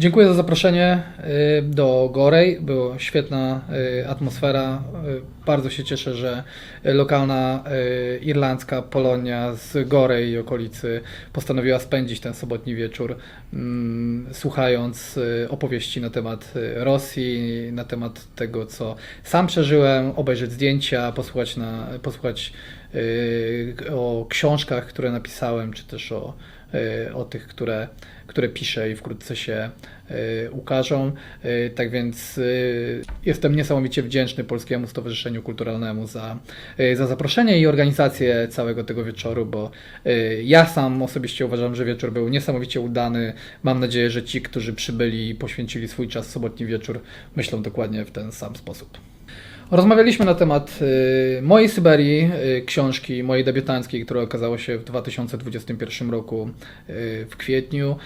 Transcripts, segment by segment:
Dziękuję za zaproszenie y, do Gorej. Była świetna y, atmosfera. Y, Bardzo się cieszę, że lokalna irlandzka Polonia z Gorej i okolicy postanowiła spędzić ten sobotni wieczór mm, słuchając opowieści na temat Rosji, na temat tego, co sam przeżyłem, obejrzeć zdjęcia, posłuchać, na, posłuchać y, o książkach, które napisałem, czy też o, y, o tych, które, które piszę i wkrótce się y, ukażą. Y, Tak więc jestem niesamowicie wdzięczny Polskiemu Stowarzyszeniu Kulturalnemu za, za zaproszenie i organizację całego tego wieczoru, bo ja sam osobiście uważam, że wieczór był niesamowicie udany. Mam nadzieję, że ci, którzy przybyli i poświęcili swój czas sobotni wieczór, myślą dokładnie w ten sam sposób. Rozmawialiśmy na temat y, mojej Syberii, y, książki mojej debiutanckiej, która okazała się w 2021 roku y, w kwietniu.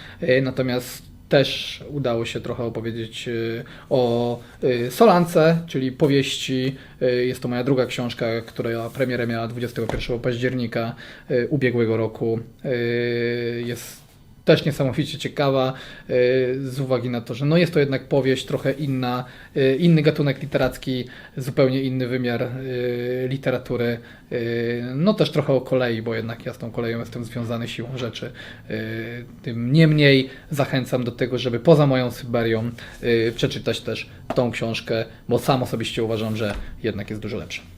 Natomiast też udało się trochę opowiedzieć o Solance, czyli powieści. Jest to moja druga książka, która premierę miała 21 października ubiegłego roku. Jest też niesamowicie ciekawa y, z uwagi na to, że no jest to jednak powieść trochę inna, y, inny gatunek literacki, zupełnie inny wymiar y, literatury. No też trochę o kolei, bo jednak ja z tą koleją jestem związany siłą rzeczy. Tym niemniej zachęcam do tego, żeby poza moją Syberią przeczytać też tą książkę, bo sam osobiście uważam, że jednak jest dużo lepsza.